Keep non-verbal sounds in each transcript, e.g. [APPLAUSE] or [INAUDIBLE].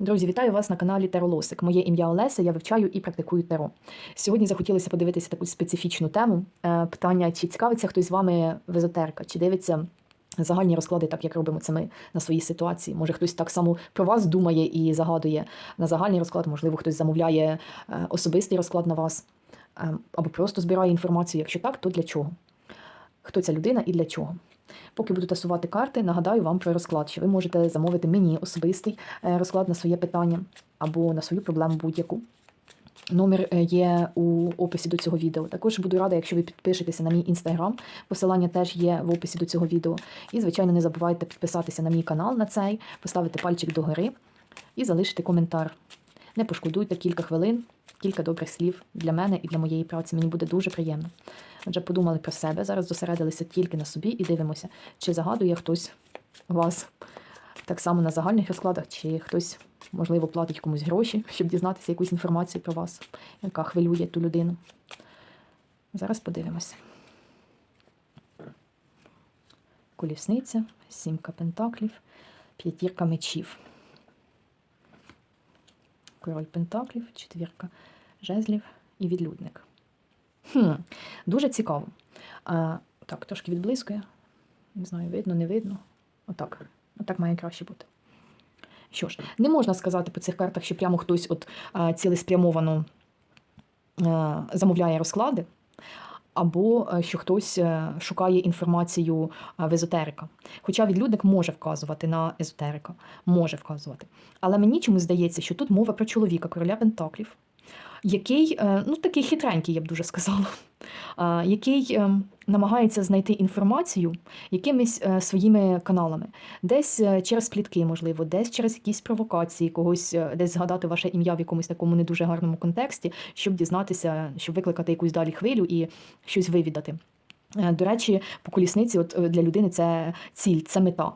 Друзі, вітаю вас на каналі Теролосик. Моє ім'я Олеся, я вивчаю і практикую теро. Сьогодні захотілося подивитися таку специфічну тему. Е, Питання, чи цікавиться хтось з вами в езотерика, чи дивиться загальні розклади, так як робимо це ми на своїй ситуації. Може, хтось так само про вас думає і загадує на загальний розклад, можливо, хтось замовляє е, особистий розклад на вас, е, або просто збирає інформацію. Якщо так, то для чого? Хто ця людина і для чого? Поки буду тасувати карти, нагадаю вам про розклад, що ви можете замовити мені особистий е, розклад на своє питання або на свою проблему будь-яку. Номер е, є у описі до цього відео. Також буду рада, якщо ви підпишетеся на мій інстаграм. Посилання теж є в описі до цього відео. І, звичайно, не забувайте підписатися на мій канал на цей, поставити пальчик догори і залишити коментар. Не пошкодуйте кілька хвилин, кілька добрих слів для мене і для моєї праці. Мені буде дуже приємно. Отже, подумали про себе, зараз зосередилися тільки на собі і дивимося, чи загадує хтось вас так само на загальних розкладах, чи хтось, можливо, платить комусь гроші, щоб дізнатися якусь інформацію про вас, яка хвилює ту людину. Зараз подивимося. Колісниця, сімка пентаклів, п'ятірка мечів. Король пентаклів, четвірка жезлів і відлюдник. Хм, Дуже цікаво. А, Так, трошки відблискує. Не знаю, видно, не видно. Отак. Отак має краще бути. Що ж, не можна сказати по цих картах, що прямо хтось от цілеспрямовано замовляє розклади, або що хтось шукає інформацію в езотерика. Хоча відлюдник може вказувати на езотерика, може вказувати. Але мені чомусь здається, що тут мова про чоловіка, короля Пентаклів, який, е, ну такий хитренький, я б дуже сказала, який е, намагається знайти інформацію якимись е, своїми каналами, десь через плітки, можливо, десь через якісь провокації, когось десь згадати ваше ім'я в якомусь такому не дуже гарному контексті, щоб дізнатися, щоб викликати якусь далі хвилю і щось вивідати. До речі, по колісниці, от для людини це ціль, це мета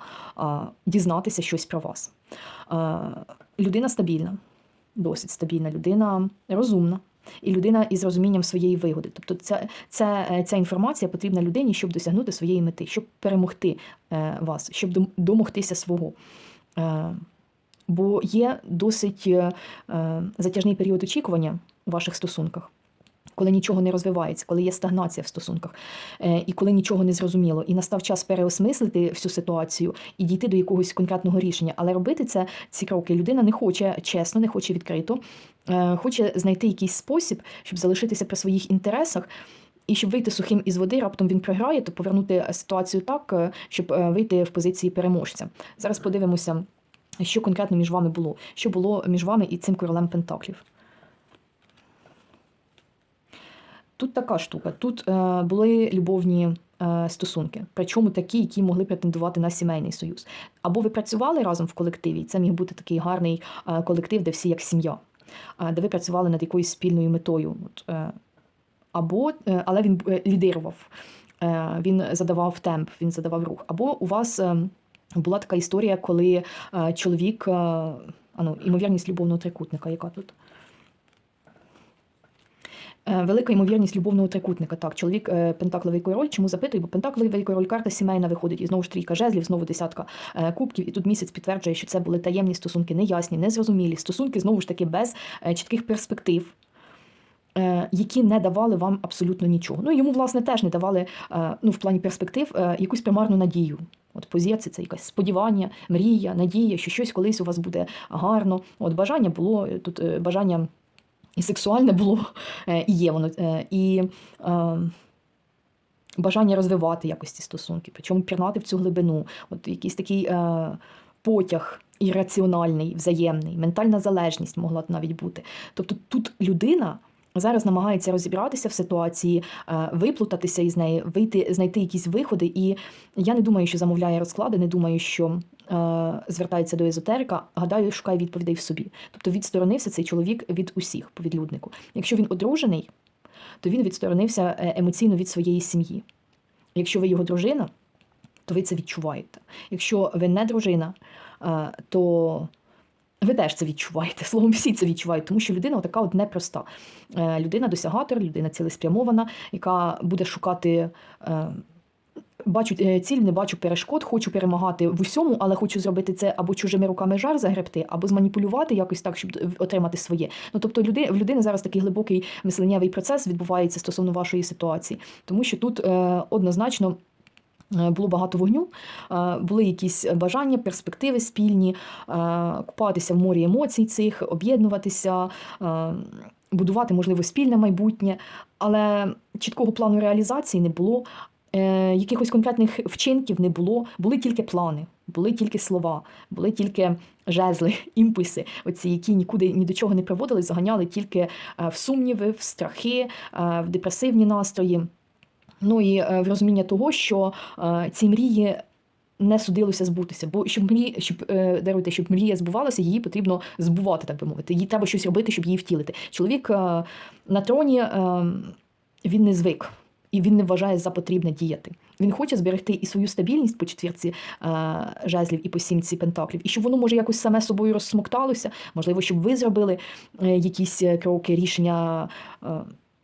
дізнатися щось про вас. Людина стабільна, досить стабільна людина, розумна. І людина із розумінням своєї вигоди. Тобто ця, ця, е, ця інформація потрібна людині, щоб досягнути своєї мети, щоб перемогти е, вас, щоб домогтися свого. Е, бо є досить е, е, затяжний період очікування у ваших стосунках. Коли нічого не розвивається, коли є стагнація в стосунках, е, і коли нічого не зрозуміло, і настав час переосмислити всю ситуацію і дійти до якогось конкретного рішення. Але робити це ці кроки людина не хоче чесно, не хоче відкрито, е, хоче знайти якийсь спосіб, щоб залишитися при своїх інтересах. І щоб вийти сухим із води, раптом він програє, то повернути ситуацію так, е, щоб вийти в позиції переможця. Зараз подивимося, що конкретно між вами було, що було між вами і цим королем Пентаклів. Тут така штука. Тут е, були любовні е, стосунки, причому такі, які могли претендувати на сімейний союз. Або ви працювали разом в колективі, це міг бути такий гарний е, колектив, де всі як сім'я, е, де ви працювали над якоюсь спільною метою. От, е, або, е, але він е, лідирував, е, він задавав темп, він задавав рух. Або у вас е, була така історія, коли е, чоловік, е, а ну, імовірність любовного трикутника, яка тут? Е, Велика ймовірність любовного трикутника. Так, чоловік е, пентакловий король. Чому запитую? Бо пентакловий король карта сімейна виходить, і знову ж трійка жезлів, знову десятка е, кубків. І тут місяць підтверджує, що це були таємні стосунки, неясні, незрозумілі. Стосунки знову ж таки без чітких перспектив. Які не давали вам абсолютно нічого. Ну йому, власне, теж не давали ну, в плані перспектив якусь примарну надію. От по зірці це якесь сподівання, мрія, надія, що щось колись у вас буде гарно. От бажання було тут бажання і сексуальне було, е, і є воно. е, І е, бажання розвивати якось ці стосунки, причому пірнати в цю глибину. От якийсь такий е, потяг ірраціональний, взаємний, ментальна залежність могла навіть бути. Тобто тут людина. Зараз намагається розібратися в ситуації, е, виплутатися із неї, вийти, знайти якісь виходи. І я не думаю, що замовляє розклади, не думаю, що звертається до езотерика. Гадаю, шукає відповідей в собі. Тобто відсторонився цей чоловік від усіх по відлюднику. Якщо він одружений, то він відсторонився е, емоційно від своєї сім'ї. Якщо ви його дружина, то ви це відчуваєте. Якщо ви не дружина, е, то ви теж це відчуваєте. [LAUGHS] Словом, всі це відчувають, тому що людина така от непроста. Е, Людина досягатор, людина цілеспрямована, яка буде шукати е, бачу е, ціль, не бачу перешкод, хочу перемагати в усьому, але хочу зробити це або чужими руками жар загребти, або зманіпулювати якось так, щоб отримати своє. Ну тобто, люди, в людини зараз такий глибокий мисленнєвий процес відбувається стосовно вашої ситуації, тому що тут е, однозначно. е, Було багато вогню, е, були якісь бажання, перспективи спільні, е, купатися в морі емоцій цих, об'єднуватися, е, будувати, можливо, спільне майбутнє, але чіткого плану реалізації не було. Е, якихось конкретних вчинків не було, були тільки плани, були тільки слова, були тільки жезли, [LAUGHS] імпульси, оці, які нікуди ні до чого не приводили, заганяли тільки е, в сумніви, в страхи, е, в депресивні настрої. Ну і е, в розуміння того, що ці мрії. Не судилося збутися, бо щоб мрі, щоб даруйте, щоб мрія збувалася, її потрібно збувати, так би мовити. Їй треба щось робити, щоб її втілити. Чоловік на троні е, він не звик і він не вважає за потрібне діяти. Він хоче зберегти і свою стабільність по четвірці е, жезлів і по сімці пентаклів, і щоб воно може якось саме собою розсмокталося. Можливо, щоб ви зробили е, якісь е, кроки, рішення е,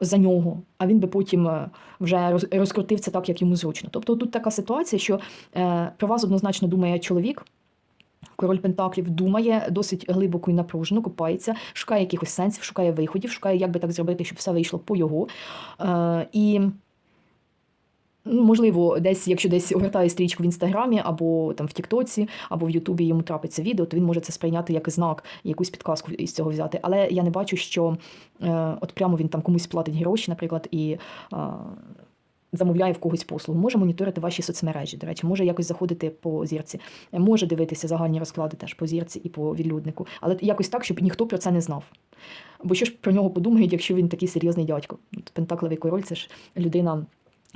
за нього, а він би потім е, вже роз- розкрутив це так, як йому зручно. Тобто тут така ситуація, що е, про вас однозначно думає чоловік. Король Пентаклів думає досить глибоко і напружено, копається, шукає якихось сенсів, шукає виходів, шукає, як би так зробити, щоб все вийшло по його. І можливо, десь, якщо десь огортає стрічку в інстаграмі або там в Тіктоці, або в Ютубі йому трапиться відео, то він може це сприйняти як знак, якусь підказку із цього взяти. Але я не бачу, що е, от прямо він там комусь платить гроші, наприклад, і. Е, Замовляє в когось послугу, може моніторити ваші соцмережі. До речі, може якось заходити по зірці, може дивитися загальні розклади теж по зірці і по відлюднику, але якось так, щоб ніхто про це не знав. Бо що ж про нього подумають, якщо він такий серйозний дядько? От Пентаклевий король це ж людина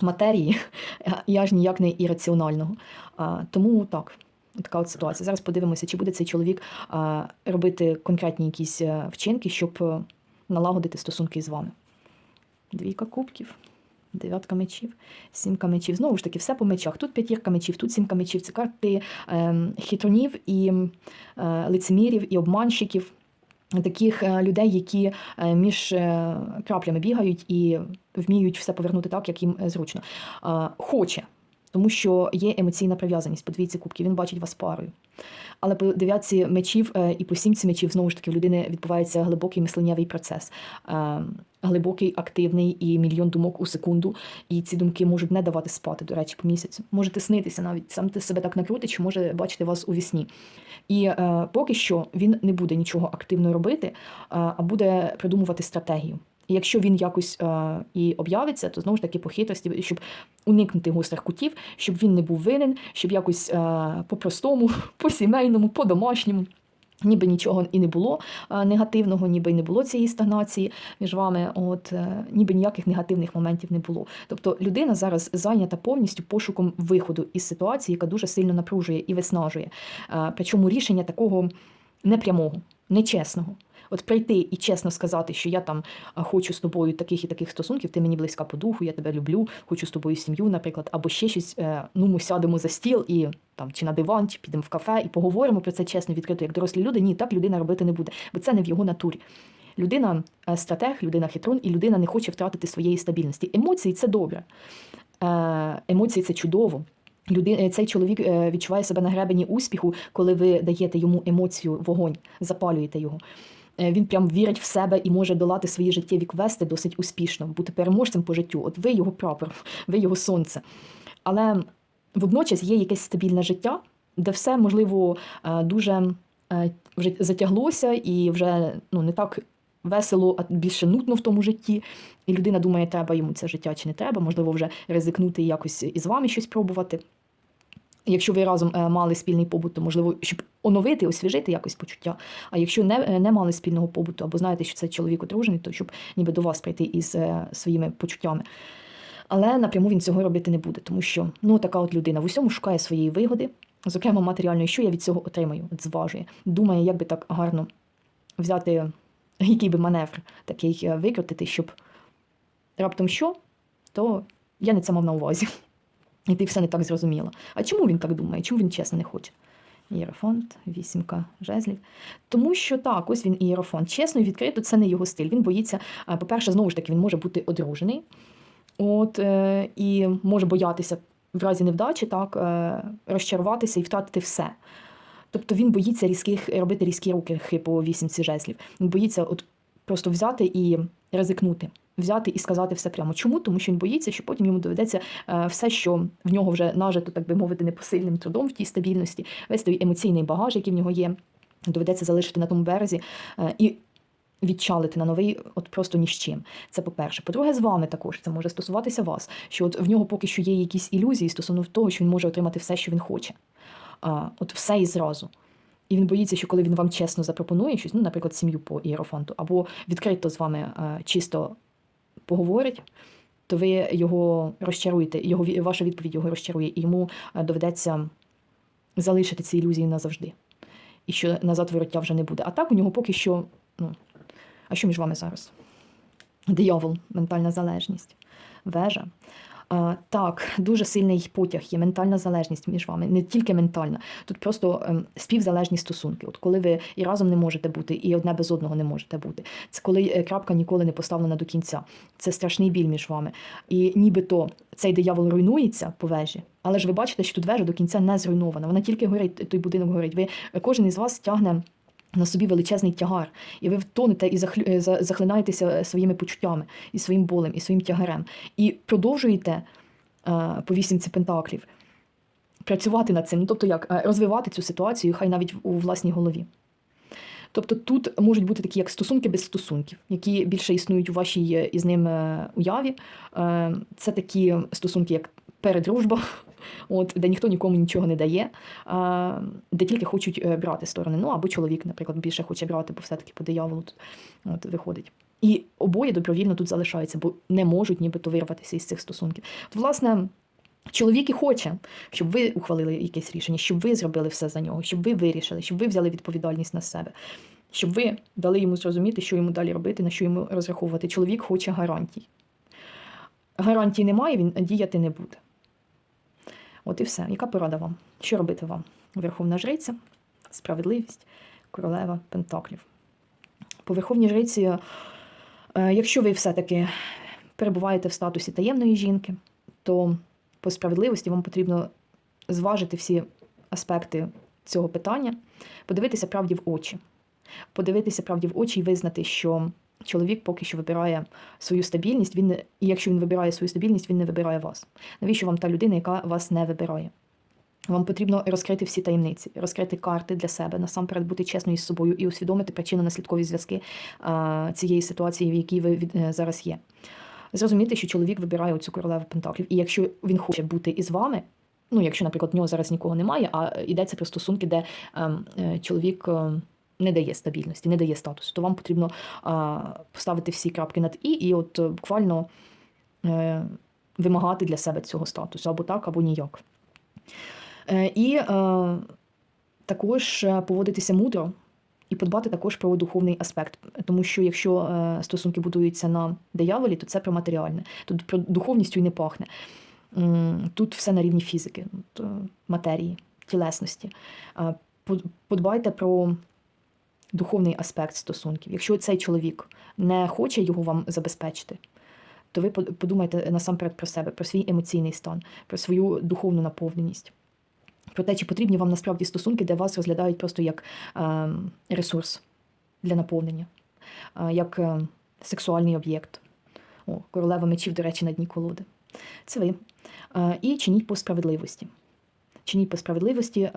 матерії, [LAUGHS] і аж ніяк не ірраціонального. Тому так. Така от ситуація. Зараз подивимося, чи буде цей чоловік робити конкретні якісь е, вчинки, щоб е, налагодити стосунки з вами. Двійка кубків, дев'ятка мечів, сімка мечів. Знову ж таки, все по мечах. Тут п'ятірка мечів, тут сімка мечів. Це карти е, хитронів і е, лицемірів, і обманщиків. Таких е, людей, які е, між е, краплями бігають і вміють все повернути так, як їм зручно. Хоче, тому що є емоційна прив'язаність по двійці кубки, він бачить вас парою. Але по дев'ятці мечів і по сімці мечів знову ж таки в людини відбувається глибокий мисленнєвий процес, Е, глибокий, активний і мільйон думок у секунду. І ці думки можуть не давати спати, до речі, по місяцю. Можете снитися навіть, сам ти себе так накрутить, що може бачити вас у вісні. І е, поки що він не буде нічого активно робити, е, а буде придумувати стратегію. І якщо він якось е, і об'явиться, то знову ж таки по хитрості, щоб уникнути гострих кутів, щоб він не був винен, щоб якось е, по-простому, [LAUGHS] по-сімейному, по-домашньому. Ніби нічого і не було е, негативного, ніби не було цієї стагнації між вами, от е, ніби ніяких негативних моментів не було. Тобто людина зараз зайнята повністю пошуком виходу із ситуації, яка дуже сильно напружує і виснажує. Е, Причому рішення такого непрямого, нечесного. От прийти і чесно сказати, що я там хочу з тобою таких і таких стосунків, ти мені близька по духу, я тебе люблю, хочу з тобою сім'ю, наприклад, або ще щось. е, Ну, ми сядемо за стіл і там чи на диван, чи підемо в кафе і поговоримо про це чесно, відкрито, як дорослі люди. Ні, так людина робити не буде, бо це не в його натурі. Людина е, стратег, людина хитрун, і людина не хоче втратити своєї стабільності. Емоції це добре. Е, Емоції це чудово. Люди, цей чоловік відчуває себе на гребені успіху, коли ви даєте йому емоцію, вогонь, запалюєте його. Е, Він прям вірить в себе і може долати свої життєві квести досить успішно, бути переможцем по життю. От ви його прапор, ви його сонце. Але водночас є якесь стабільне життя, де все можливо е, дуже е, вже затяглося і вже ну не так весело, а більше нудно в тому житті. І людина думає, треба йому це життя чи не треба, можливо, вже ризикнути і якось із вами щось пробувати. Якщо ви разом е, мали спільний побут, то можливо, щоб оновити, освіжити якось почуття. А якщо не, е, не мали спільного побуту, або знаєте, що це чоловік одружений, то щоб ніби до вас прийти із е, своїми почуттями. Але напряму він цього робити не буде, тому що ну така от людина в усьому шукає своєї вигоди, зокрема матеріальної, що я від цього отримаю, от зважує. Думає, як би так гарно взяти який би маневр такий викрутити, щоб раптом що, то я не це мав на увазі. І ти все не так зрозуміла. А чому він так думає? Чому він чесно не хоче? Ієрофонт, вісімка жезлів. Тому що так, ось він ієрофонт. Чесно і відкрито, це не його стиль. Він боїться, по-перше, знову ж таки, він може бути одружений. От, е, і може боятися в разі невдачі так е, розчаруватися і втратити все. Тобто він боїться різких робити різкі рухи по вісімці жезлів. Він боїться от просто взяти і ризикнути, взяти і сказати все прямо. Чому? Тому що він боїться, що потім йому доведеться е, все, що в нього вже нажито, так би мовити, непосильним трудом в тій стабільності, весь той емоційний багаж, який в нього є, доведеться залишити на тому березі е, і відчалити на новий, от просто ні з чим. Це по-перше. По-друге, з вами також це може стосуватися вас, що от в нього поки що є якісь ілюзії стосовно того, що він може отримати все, що він хоче. А, От все і зразу. І він боїться, що коли він вам чесно запропонує щось, ну, наприклад, сім'ю по іерофанту, або відкрито з вами е, чисто поговорить, то ви його розчаруєте, його, ваша відповідь його розчарує, і йому е, доведеться залишити ці ілюзії назавжди. І що назад вороття вже не буде. А так у нього поки що. Ну, а що між вами зараз? Диявол, ментальна залежність, вежа. Так, дуже сильний потяг є, ментальна залежність між вами, не тільки ментальна. Тут просто ем, співзалежні стосунки. От коли ви і разом не можете бути, і одне без одного не можете бути. Це коли е, крапка ніколи не поставлена до кінця. Це страшний біль між вами. І нібито цей диявол руйнується по вежі, але ж ви бачите, що тут вежа до кінця не зруйнована. Вона тільки горить, той будинок горить. Ви кожен із вас тягне. На собі величезний тягар, і ви втонете і е, захлинаєтеся своїми почуттями, і своїм болем, і своїм тягарем. І продовжуєте е, по вісімці пентаклів працювати над цим. Ну, тобто як е, розвивати цю ситуацію, хай навіть у власній голові. Тобто тут можуть бути такі як стосунки без стосунків, які більше існують у вашій е, із ним е, уяві. Е, Це такі стосунки, як передружба, от, де ніхто нікому нічого не дає, де тільки хочуть е, брати сторони. Ну або чоловік, наприклад, більше хоче брати, бо все-таки по дияволу тут от, виходить. І обоє добровільно тут залишаються, бо не можуть нібито вирватися із цих стосунків. От, власне, чоловік і хоче, щоб ви ухвалили якесь рішення, щоб ви зробили все за нього, щоб ви вирішили, щоб ви взяли відповідальність на себе, щоб ви дали йому зрозуміти, що йому далі робити, на що йому розраховувати. Чоловік хоче гарантій. Гарантій немає, він діяти не буде. От і все. Яка порада вам? Що робити вам? Верховна жриця, справедливість, королева Пентаклів. По Верховній жриці, е, якщо ви все-таки перебуваєте в статусі таємної жінки, то по справедливості вам потрібно зважити всі аспекти цього питання, подивитися правді в очі, подивитися правді в очі і визнати, що чоловік поки що вибирає свою стабільність, він не, і якщо він вибирає свою стабільність, він не вибирає вас. Навіщо вам та людина, яка вас не вибирає? Вам потрібно розкрити всі таємниці, розкрити карти для себе, насамперед бути чесною з собою і усвідомити причинно-наслідкові зв'язки а, цієї ситуації, в якій ви від, е, зараз є. Зрозуміти, що чоловік вибирає оцю королеву Пентаклів. І якщо він хоче бути із вами, ну якщо, наприклад, в нього зараз нікого немає, а йдеться про стосунки, де ем, е, чоловік е, не дає стабільності, не дає статусу, то вам потрібно поставити всі крапки над і, і от е, буквально е, вимагати для себе цього статусу або так, або ніяк. Е, І також поводитися мудро і подбати також про духовний аспект. Тому що якщо стосунки будуються на дияволі, то це про матеріальне. Тут про духовністю й не пахне. Тут все на рівні фізики, матерії, тілесності. Подбайте про духовний аспект стосунків. Якщо цей чоловік не хоче його вам забезпечити, то ви подумайте насамперед про себе, про свій емоційний стан, про свою духовну наповненість. Про те, чи потрібні вам насправді стосунки, де вас розглядають просто як е, ресурс для наповнення, е, як е, сексуальний об'єкт. О, королева мечів, до речі, на дні колоди. Це ви. І чиніть по справедливості. Чиніть по справедливості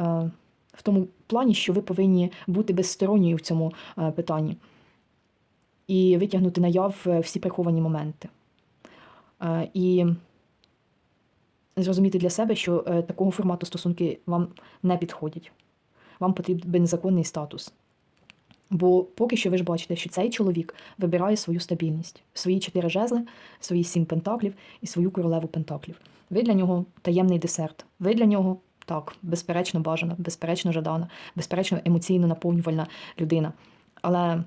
в тому плані, що ви повинні бути безсторонньою в цьому е, питанні і витягнути наяв е, всі приховані моменти. Е, І зрозуміти для себе, що такого формату стосунки вам не підходять. Вам потрібен законний статус. Бо поки що ви ж бачите, що цей чоловік вибирає свою стабільність, свої чотири жезли, свої сім пентаклів і свою королеву пентаклів. Ви для нього таємний десерт. Ви для нього так, безперечно бажана, безперечно жадана, безперечно емоційно наповнювальна людина. Але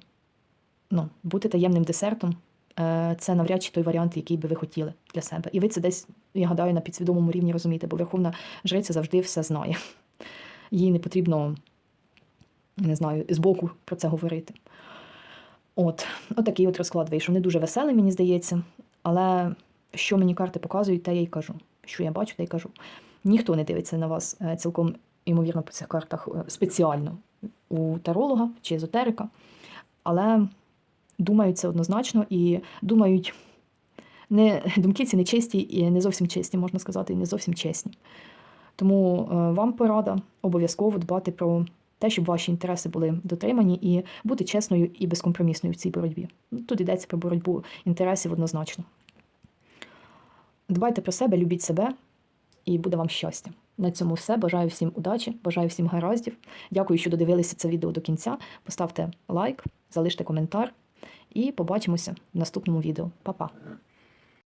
ну, бути таємним десертом е, це навряд чи той варіант, який би ви хотіли для себе. І ви це десь, я гадаю, на підсвідомому рівні розумієте, бо Верховна Жриця завжди все знає. Їй не потрібно, не знаю, збоку про це говорити. От, отакий от розклад вийшов. Не дуже веселий, мені здається. Але що мені карти показують, те я й кажу. що я бачу, та й кажу. Ніхто не дивиться на вас е, цілком, ймовірно, по цих картах е, спеціально у таролога чи езотерика, але думають це однозначно і думають не думки ці не чисті і не зовсім чисті, можна сказати, і не зовсім чесні. Тому е, вам порада обов'язково дбати про те, щоб ваші інтереси були дотримані, і бути чесною і безкомпромісною в цій боротьбі. Тут йдеться про боротьбу інтересів однозначно. Дбайте про себе, любіть себе, і буде вам щастя. На цьому все. Бажаю всім удачі, бажаю всім гараздів. Дякую, що додивилися це відео до кінця. Поставте лайк, залиште коментар і побачимося в наступному відео. Па-па!